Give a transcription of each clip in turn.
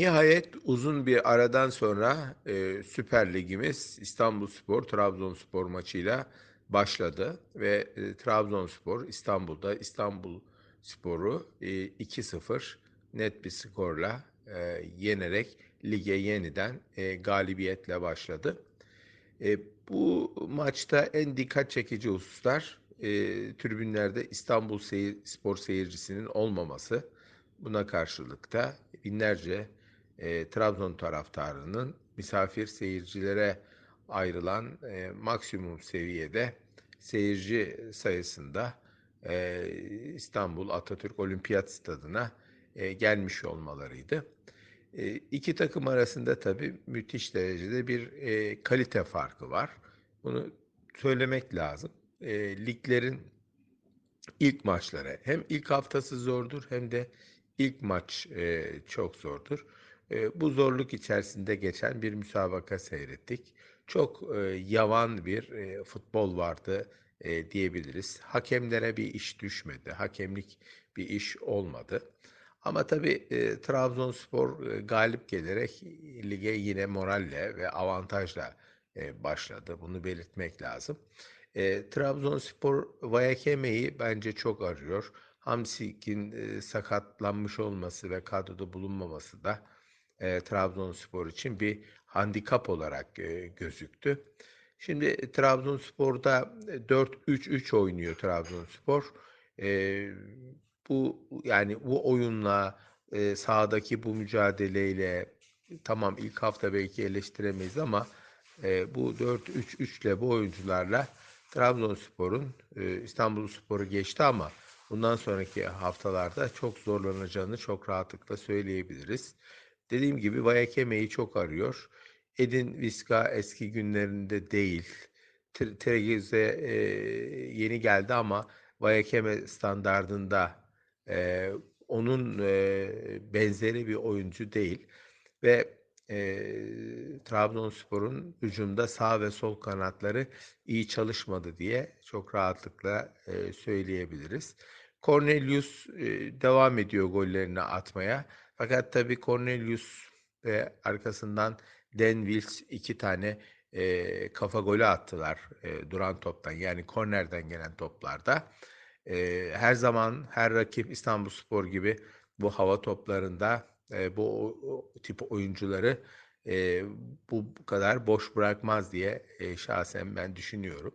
Nihayet uzun bir aradan sonra e, Süper Ligimiz İstanbulspor Trabzonspor maçıyla başladı ve e, Trabzonspor İstanbul'da İstanbulspor'u e, 2-0 net bir skorla e, yenerek lige yeniden e, galibiyetle başladı. E, bu maçta en dikkat çekici hususlar e, tribünlerde İstanbul seyir, spor seyircisinin olmaması. Buna karşılık da binlerce e, Trabzon taraftarının misafir seyircilere ayrılan e, maksimum seviyede seyirci sayısında e, İstanbul Atatürk Olimpiyat Stadı'na e, gelmiş olmalarıydı. E, iki takım arasında tabii müthiş derecede bir e, kalite farkı var. Bunu söylemek lazım. E, liglerin ilk maçları hem ilk haftası zordur hem de ilk maç e, çok zordur. E, bu zorluk içerisinde geçen bir müsabaka seyrettik. Çok e, yavan bir e, futbol vardı e, diyebiliriz. Hakemlere bir iş düşmedi. Hakemlik bir iş olmadı. Ama tabii e, Trabzonspor e, galip gelerek lige yine moralle ve avantajla e, başladı. Bunu belirtmek lazım. E, Trabzonspor Vayakeme'yi bence çok arıyor. Hamsik'in e, sakatlanmış olması ve kadroda bulunmaması da e, Trabzonspor için bir handikap olarak e, gözüktü. Şimdi Trabzonspor'da 4-3-3 oynuyor Trabzonspor. E, bu yani bu oyunla e, sahadaki bu mücadeleyle tamam ilk hafta belki eleştiremeyiz ama e, bu 4-3-3 ile bu oyuncularla Trabzonspor'un e, İstanbulspor'u geçti ama bundan sonraki haftalarda çok zorlanacağını çok rahatlıkla söyleyebiliriz. Dediğim gibi Vayakeme'yi çok arıyor. Edin Viska eski günlerinde değil. Tregezz'e e, yeni geldi ama Vayakeme standardında e, onun e, benzeri bir oyuncu değil. Ve e, Trabzonspor'un hücumda sağ ve sol kanatları iyi çalışmadı diye çok rahatlıkla e, söyleyebiliriz. Cornelius e, devam ediyor gollerini atmaya. Fakat tabii Cornelius ve arkasından Dan Wills iki tane e, kafa golü attılar e, duran toptan yani kornerden gelen toplarda. E, her zaman her rakip İstanbulspor gibi bu hava toplarında e, bu o, o tip oyuncuları e, bu kadar boş bırakmaz diye e, şahsen ben düşünüyorum.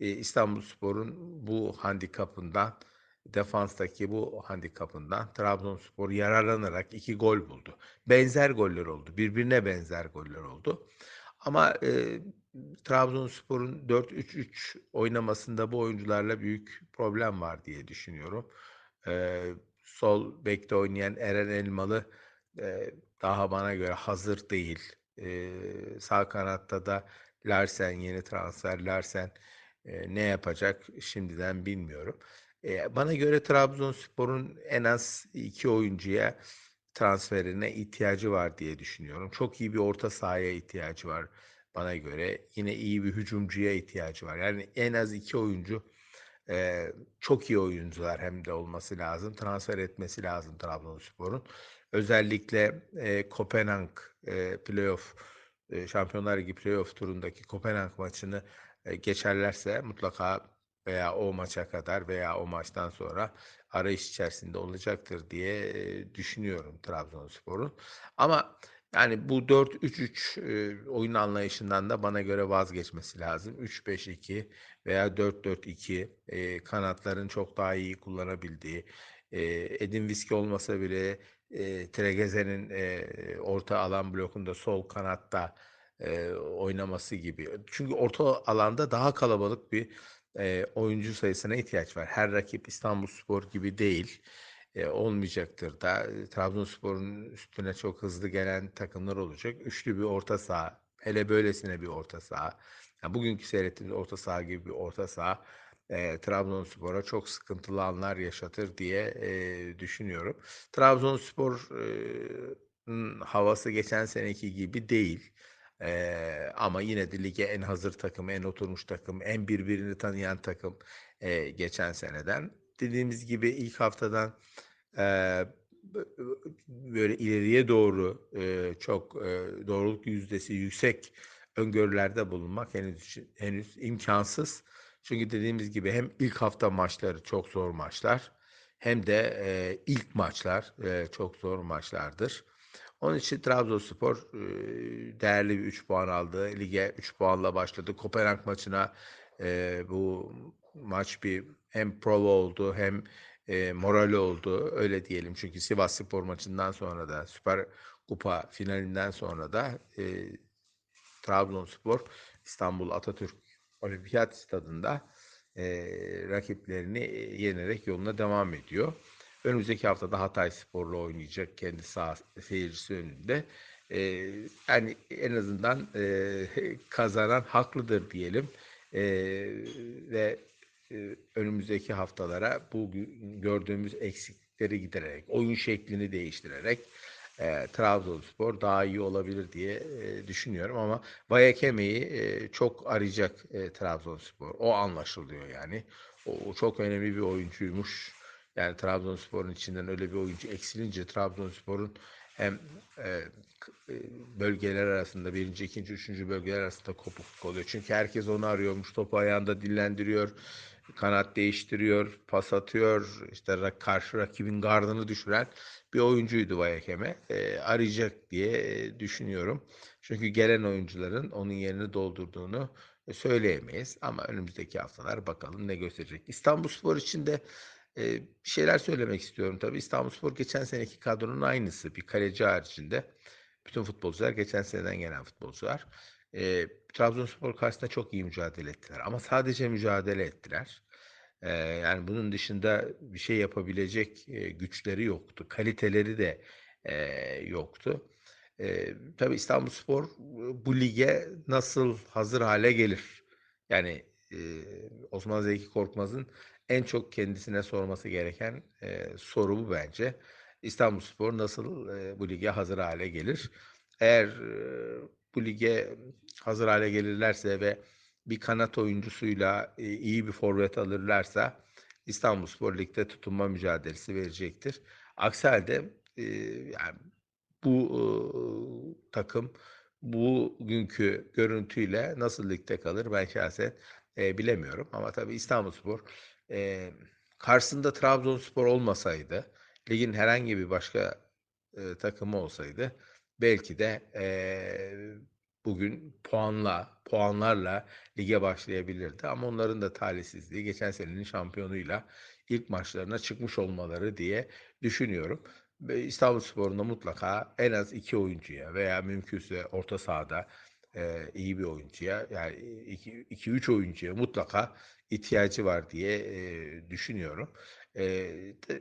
E, İstanbulspor'un bu handikapından defanstaki bu handikapından Trabzonspor yararlanarak iki gol buldu. Benzer goller oldu. Birbirine benzer goller oldu. Ama e, Trabzonspor'un 4-3-3 oynamasında bu oyuncularla büyük problem var diye düşünüyorum. E, sol bekte oynayan Eren Elmalı e, daha bana göre hazır değil. E, sağ kanatta da Larsen yeni transfer Larsen e, ne yapacak şimdiden bilmiyorum. E, bana göre Trabzonspor'un en az iki oyuncuya transferine ihtiyacı var diye düşünüyorum. Çok iyi bir orta sahaya ihtiyacı var bana göre. Yine iyi bir hücumcuya ihtiyacı var. Yani en az iki oyuncu e, çok iyi oyuncular hem de olması lazım. Transfer etmesi lazım Trabzonspor'un. Özellikle e, Kopenhag playoff Şampiyonlar Ligi playoff turundaki Kopenhag maçını geçerlerse mutlaka veya o maça kadar veya o maçtan sonra arayış içerisinde olacaktır diye e, düşünüyorum Trabzonspor'un. Ama yani bu 4-3-3 e, oyun anlayışından da bana göre vazgeçmesi lazım. 3-5-2 veya 4-4-2 e, kanatların çok daha iyi kullanabildiği, Edin Viski olmasa bile Tregeze'nin orta alan blokunda sol kanatta oynaması gibi. Çünkü orta alanda daha kalabalık bir e, oyuncu sayısına ihtiyaç var. Her rakip İstanbulspor gibi değil. E, olmayacaktır da. Trabzonspor'un üstüne çok hızlı gelen takımlar olacak. Üçlü bir orta saha. Hele böylesine bir orta saha. Yani bugünkü seyrettiğimiz orta saha gibi bir orta saha e, Trabzonspor'a çok sıkıntılı anlar yaşatır diye e, düşünüyorum. Trabzonspor'un havası geçen seneki gibi değil. Ee, ama yine de lige en hazır takım, en oturmuş takım, en birbirini tanıyan takım e, geçen seneden. Dediğimiz gibi ilk haftadan e, böyle ileriye doğru e, çok e, doğruluk yüzdesi yüksek öngörülerde bulunmak henüz henüz imkansız. Çünkü dediğimiz gibi hem ilk hafta maçları çok zor maçlar hem de e, ilk maçlar e, çok zor maçlardır. Onun için Trabzonspor e, değerli bir 3 puan aldı. Lige 3 puanla başladı. Kopenhag maçına e, bu maç bir hem prova oldu hem e, oldu. Öyle diyelim. Çünkü Sivas Spor maçından sonra da Süper Kupa finalinden sonra da e, Trabzonspor İstanbul Atatürk Olimpiyat Stadında rakiplerini yenerek yoluna devam ediyor. Önümüzdeki haftada Hatay Spor'la oynayacak kendi sağ seyircisi önünde. E, yani en azından e, kazanan haklıdır diyelim. E, ve e, önümüzdeki haftalara bu gördüğümüz eksiklikleri gidererek, oyun şeklini değiştirerek e, Trabzonspor daha iyi olabilir diye e, düşünüyorum ama Vayekeme'yi e, çok arayacak e, Trabzonspor. O anlaşılıyor yani. O, o çok önemli bir oyuncuymuş. Yani Trabzonspor'un içinden öyle bir oyuncu eksilince Trabzonspor'un hem e, e, bölgeler arasında birinci, ikinci, üçüncü bölgeler arasında kopukluk oluyor. Çünkü herkes onu arıyormuş. Topu ayağında dillendiriyor. Kanat değiştiriyor, pas atıyor. işte karşı rakibin gardını düşüren bir oyuncuydu Vayakeme. E, arayacak diye e, düşünüyorum. Çünkü gelen oyuncuların onun yerini doldurduğunu e, söyleyemeyiz. Ama önümüzdeki haftalar bakalım ne gösterecek. İstanbulspor için de e, bir şeyler söylemek istiyorum. Tabii İstanbulspor geçen seneki kadronun aynısı. Bir kaleci haricinde. Bütün futbolcular geçen seneden gelen futbolcular. E, Trabzonspor karşısında çok iyi mücadele ettiler. Ama sadece mücadele ettiler. E, yani bunun dışında bir şey yapabilecek e, güçleri yoktu. Kaliteleri de e, yoktu. E, tabii İstanbulspor bu lige nasıl hazır hale gelir? Yani e, Osman Zeki Korkmaz'ın en çok kendisine sorması gereken e, soru bu bence. İstanbulspor nasıl e, bu lige hazır hale gelir? Eğer e, bu lige hazır hale gelirlerse ve bir kanat oyuncusuyla e, iyi bir forvet alırlarsa İstanbulspor ligde tutunma mücadelesi verecektir. Aksi halde e, yani bu e, takım bugünkü görüntüyle nasıl ligde kalır ben şahsen e, bilemiyorum. Ama tabii İstanbulspor e, karşısında Trabzonspor olmasaydı, ligin herhangi bir başka e, takımı olsaydı belki de e, bugün puanla, puanlarla lige başlayabilirdi. Ama onların da talihsizliği geçen senenin şampiyonuyla ilk maçlarına çıkmış olmaları diye düşünüyorum. İstanbulspor'un da mutlaka en az iki oyuncuya veya mümkünse orta sahada e, iyi bir oyuncuya yani 2-3 oyuncuya mutlaka ihtiyacı var diye e, düşünüyorum. E,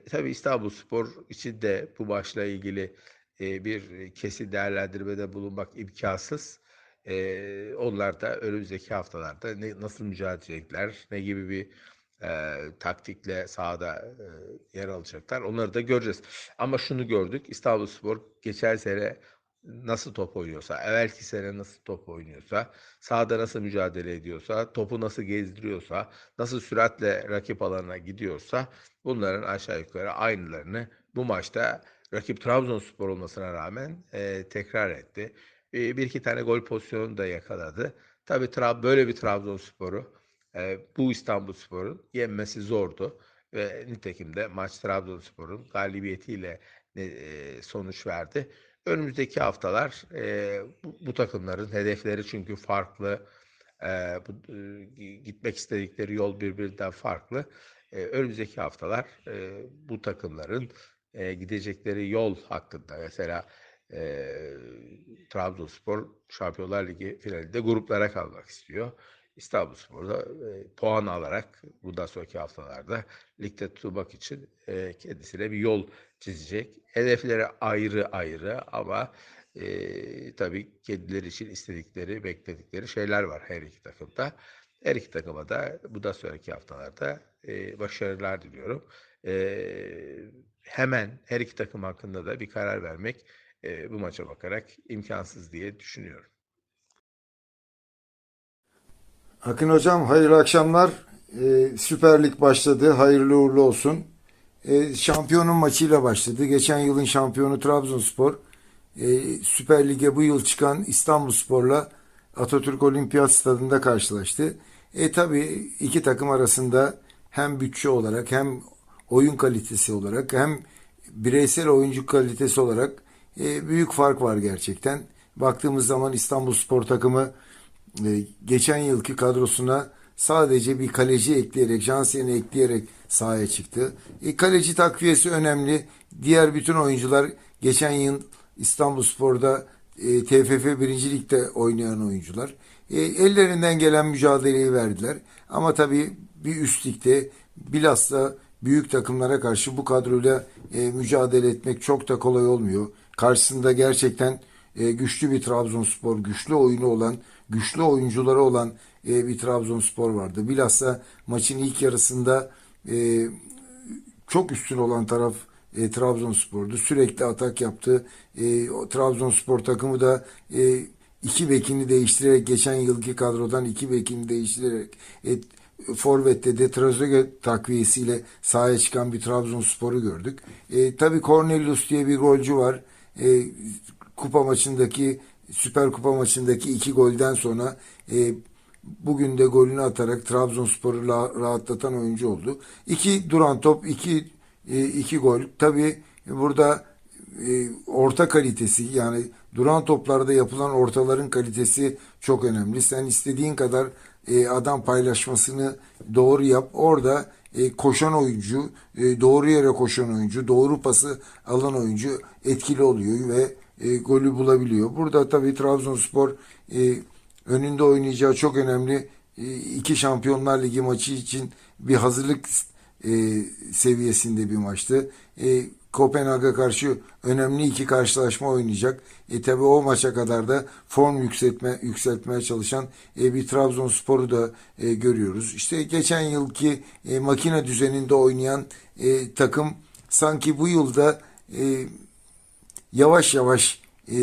tabii İstanbulspor için de bu başla ilgili e, bir kesin değerlendirmede bulunmak imkansız. E, onlar da önümüzdeki haftalarda ne, nasıl mücadele edecekler, ne gibi bir e, taktikle sahada e, yer alacaklar. Onları da göreceğiz. Ama şunu gördük. İstanbulspor geçen sene nasıl top oynuyorsa, evvelki sene nasıl top oynuyorsa, sahada nasıl mücadele ediyorsa, topu nasıl gezdiriyorsa, nasıl süratle rakip alanına gidiyorsa bunların aşağı yukarı aynılarını bu maçta rakip Trabzonspor olmasına rağmen e, tekrar etti. E, bir iki tane gol pozisyonu da yakaladı. Tabii Trab böyle bir Trabzonspor'u e, bu İstanbulspor'un yenmesi zordu ve nitekim de maç Trabzonspor'un galibiyetiyle e, sonuç verdi. Önümüzdeki haftalar e, bu, bu takımların hedefleri çünkü farklı. E, bu, e, gitmek istedikleri yol birbirinden farklı. E, önümüzdeki haftalar e, bu takımların e, gidecekleri yol hakkında mesela e, Trabzonspor Şampiyonlar Ligi finalinde gruplara kalmak istiyor. İstanbulspor'da e, puan alarak bundan sonraki haftalarda ligde tutmak için e, kendisine bir yol çizecek. Hedefleri ayrı ayrı ama e, tabii kendileri için istedikleri, bekledikleri şeyler var her iki takımda. Her iki takıma da bundan sonraki haftalarda e, başarılar diliyorum. E, hemen her iki takım hakkında da bir karar vermek e, bu maça bakarak imkansız diye düşünüyorum. Akın Hocam hayırlı akşamlar. Ee, Süper Lig başladı. Hayırlı uğurlu olsun. E, şampiyonun maçıyla başladı. Geçen yılın şampiyonu Trabzonspor. E, Süper Lig'e bu yıl çıkan İstanbulspor'la Atatürk Olimpiyat Stadında karşılaştı. E tabi iki takım arasında hem bütçe olarak hem oyun kalitesi olarak hem bireysel oyuncu kalitesi olarak e, büyük fark var gerçekten. Baktığımız zaman İstanbulspor takımı e, geçen yılki kadrosuna sadece bir kaleci ekleyerek, Jansen'i ekleyerek sahaya çıktı. E, kaleci takviyesi önemli. Diğer bütün oyuncular geçen yıl İstanbulspor'da e, TFF 1. Lig'de oynayan oyuncular. E, ellerinden gelen mücadeleyi verdiler. Ama tabii bir üst ligde bilhassa büyük takımlara karşı bu kadroyla e, mücadele etmek çok da kolay olmuyor. Karşısında gerçekten e, güçlü bir Trabzonspor, güçlü oyunu olan, güçlü oyuncuları olan e, bir Trabzonspor vardı. Bilhassa maçın ilk yarısında e, çok üstün olan taraf e, Trabzonspor'du. Sürekli atak yaptı. E, o Trabzonspor takımı da e, iki bekini değiştirerek geçen yılki kadrodan iki bekini değiştirerek e, Forvet'te de Trezeguet takviyesiyle sahaya çıkan bir Trabzonspor'u gördük. E, tabii Cornelius diye bir golcü var. E, kupa maçındaki Süper Kupa maçındaki iki golden sonra e, bugün de golünü atarak Trabzonspor'u la- rahatlatan oyuncu oldu. İki duran top, iki e, iki gol. Tabii burada e, orta kalitesi yani duran toplarda yapılan ortaların kalitesi çok önemli. Sen istediğin kadar e, adam paylaşmasını doğru yap. Orada koşan oyuncu, doğru yere koşan oyuncu, doğru pası alan oyuncu etkili oluyor ve golü bulabiliyor. Burada tabii Trabzonspor e, önünde oynayacağı çok önemli e, iki Şampiyonlar Ligi maçı için bir hazırlık e, seviyesinde bir maçtı. E, Kopenhag'a karşı önemli iki karşılaşma oynayacak. E tabi o maça kadar da form yükseltme yükseltmeye çalışan e, bir Trabzonspor'u da e, görüyoruz. İşte geçen yılki e, makine düzeninde oynayan e, takım sanki bu yılda e, yavaş yavaş e,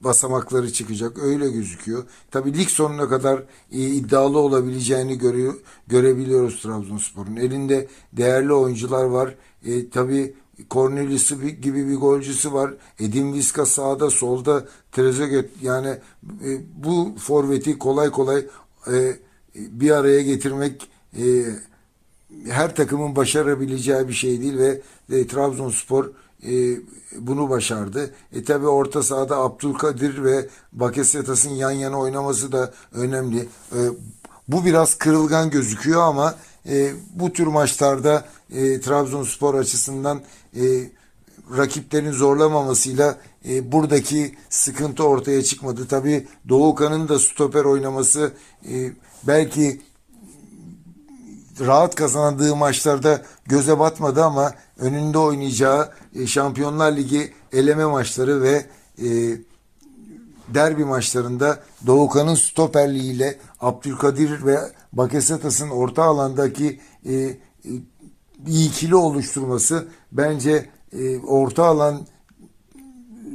basamakları çıkacak. Öyle gözüküyor. Tabii lig sonuna kadar e, iddialı olabileceğini görüyor, görebiliyoruz Trabzonspor'un. Elinde değerli oyuncular var. E, tabii Cornelius gibi bir golcüsü var. Edin Visca sağda, solda Trezeguet yani e, bu forveti kolay kolay e, bir araya getirmek e, her takımın başarabileceği bir şey değil ve e, Trabzonspor e, bunu başardı. E tabi orta sahada Abdülkadir ve Bakasetas'ın yan yana oynaması da önemli. E, bu biraz kırılgan gözüküyor ama e, bu tür maçlarda e, Trabzonspor açısından e, rakiplerin zorlamamasıyla e, buradaki sıkıntı ortaya çıkmadı. Tabi Doğukan'ın da stoper oynaması e, belki rahat kazandığı maçlarda göze batmadı ama önünde oynayacağı e, Şampiyonlar Ligi eleme maçları ve e, derbi maçlarında Doğukan'ın stoperliğiyle Abdülkadir ve Bakasetas'ın orta alandaki e, e, bir ikili oluşturması bence e, orta alan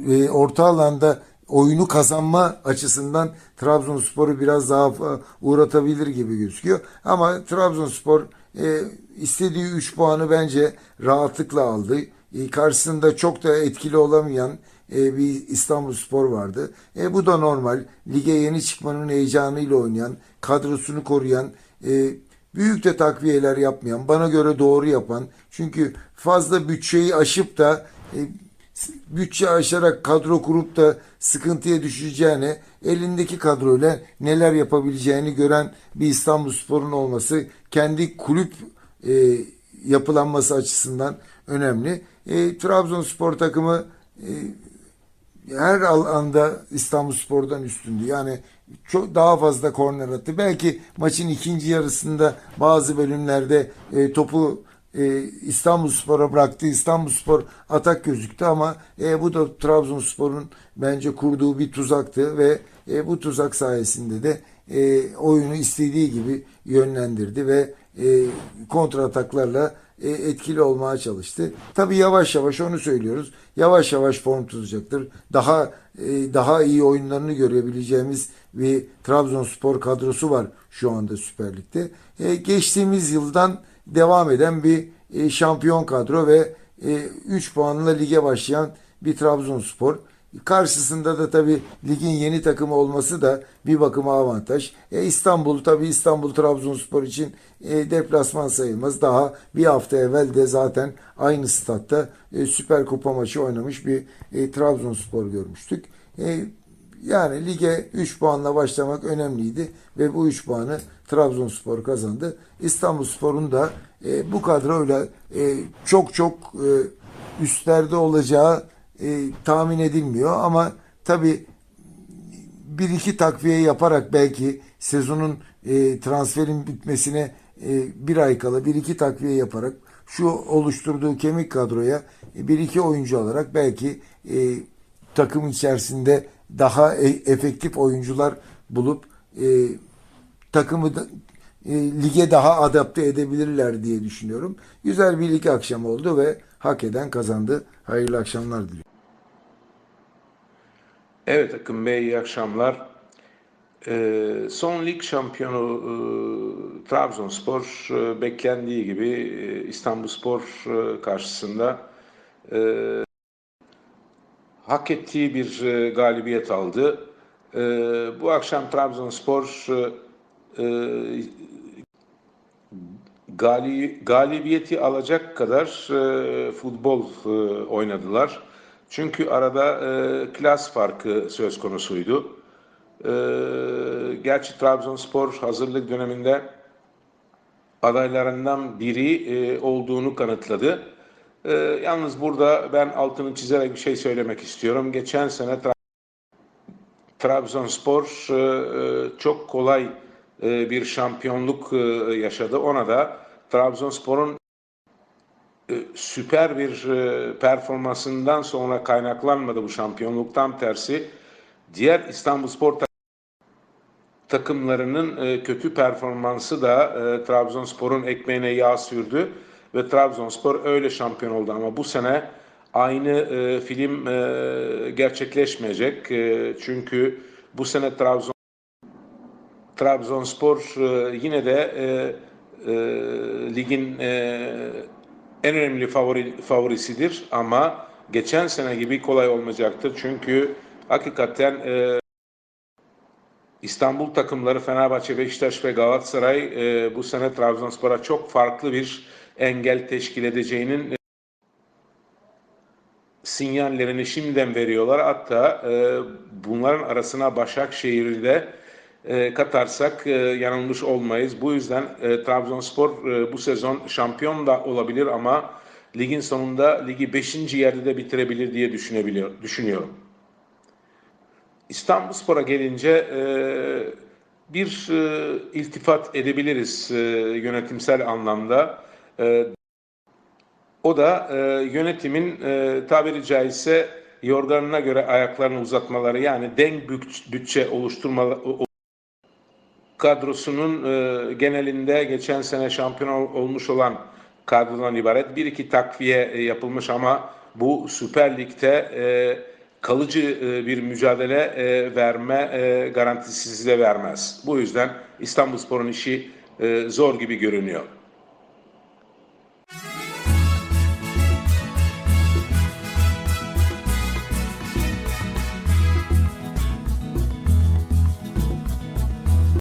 e, orta alanda oyunu kazanma açısından Trabzonspor'u biraz daha fa- uğratabilir gibi gözüküyor. Ama Trabzonspor e, istediği 3 puanı bence rahatlıkla aldı. E, karşısında çok da etkili olamayan e, bir İstanbulspor vardı. E, bu da normal. Lige yeni çıkmanın heyecanıyla oynayan, kadrosunu koruyan, e, büyük de takviyeler yapmayan, bana göre doğru yapan. Çünkü fazla bütçeyi aşıp da e, bütçe aşarak kadro kurup da sıkıntıya düşeceğine elindeki kadroyla neler yapabileceğini gören bir İstanbulspor'un olması kendi kulüp e, yapılanması açısından önemli. E, Trabzonspor takımı e, her alanda İstanbulspor'dan üstündü. Yani çok daha fazla korner attı. Belki maçın ikinci yarısında bazı bölümlerde e, topu e, İstanbulspor'a bıraktı. İstanbulspor atak gözüktü ama e, bu da Trabzonspor'un bence kurduğu bir tuzaktı ve e, bu tuzak sayesinde de e, oyunu istediği gibi yönlendirdi ve e, kontra ataklarla e, etkili olmaya çalıştı. Tabii yavaş yavaş onu söylüyoruz. Yavaş yavaş form tutacaktır. Daha e, daha iyi oyunlarını görebileceğimiz bir Trabzonspor kadrosu var şu anda Süper Lig'de. E, geçtiğimiz yıldan devam eden bir e, şampiyon kadro ve 3 puanla lige başlayan bir Trabzonspor. Karşısında da tabii ligin yeni takımı olması da bir bakıma avantaj. E, İstanbul tabii İstanbul Trabzonspor için e, deplasman sayılmaz. Daha bir hafta evvel de zaten aynı statta e, Süper Kupa maçı oynamış bir e, Trabzonspor görmüştük. E, yani lige 3 puanla başlamak önemliydi ve bu 3 puanı Trabzonspor kazandı. İstanbulspor'un da e, bu kadroyla e, çok çok e, üstlerde olacağı e, tahmin edilmiyor ama tabii bir iki takviye yaparak belki sezonun e, transferin bitmesine e, bir ay kala bir iki takviye yaparak şu oluşturduğu kemik kadroya e, bir iki oyuncu alarak belki e, takım içerisinde daha e- efektif oyuncular bulup e, takımı da, e, lige daha adapte edebilirler diye düşünüyorum. Güzel bir lig akşamı oldu ve hak eden kazandı. Hayırlı akşamlar diliyorum. Evet Akın Bey iyi akşamlar. Ee, son lig şampiyonu e, Trabzonspor e, beklendiği gibi e, İstanbulspor e, karşısında e, hak ettiği bir e, galibiyet aldı. E, bu akşam Trabzonspor e, gali, galibiyeti alacak kadar futbol oynadılar. Çünkü arada e, klas farkı söz konusuydu. E, gerçi Trabzonspor hazırlık döneminde adaylarından biri e, olduğunu kanıtladı. E, yalnız burada ben altını çizerek bir şey söylemek istiyorum. Geçen sene Tra- Trabzonspor e, e, çok kolay e, bir şampiyonluk e, yaşadı. Ona da Trabzonspor'un e, süper bir e, performansından sonra kaynaklanmadı bu şampiyonluk. Tam tersi diğer İstanbulspor ta- takımlarının kötü performansı da Trabzonspor'un ekmeğine yağ sürdü ve Trabzonspor öyle şampiyon oldu ama bu sene aynı e, film e, gerçekleşmeyecek. E, çünkü bu sene Trabzon Trabzonspor e, yine de e, e, ligin e, en önemli favori favorisidir ama geçen sene gibi kolay olmayacaktır. Çünkü hakikaten e, İstanbul takımları Fenerbahçe, Beşiktaş ve Galatasaray e, bu sene Trabzonspor'a çok farklı bir engel teşkil edeceğinin e, sinyallerini şimdiden veriyorlar. Hatta e, bunların arasına Başakşehir'i de e, katarsak e, yanılmış olmayız. Bu yüzden e, Trabzonspor e, bu sezon şampiyon da olabilir ama ligin sonunda ligi 5. yerde de bitirebilir diye düşünebiliyor, düşünüyorum. İstanbulspor'a gelince e, bir e, iltifat edebiliriz e, yönetimsel anlamda. O da yönetimin tabiri caizse yorganına göre ayaklarını uzatmaları yani denk büt- bütçe oluşturmaları kadrosunun genelinde geçen sene şampiyon ol- olmuş olan kadrodan ibaret. Bir iki takviye yapılmış ama bu Süper Lig'de e, kalıcı e, bir mücadele e, verme e, garantisi size vermez. Bu yüzden İstanbulspor'un işi zor gibi görünüyor.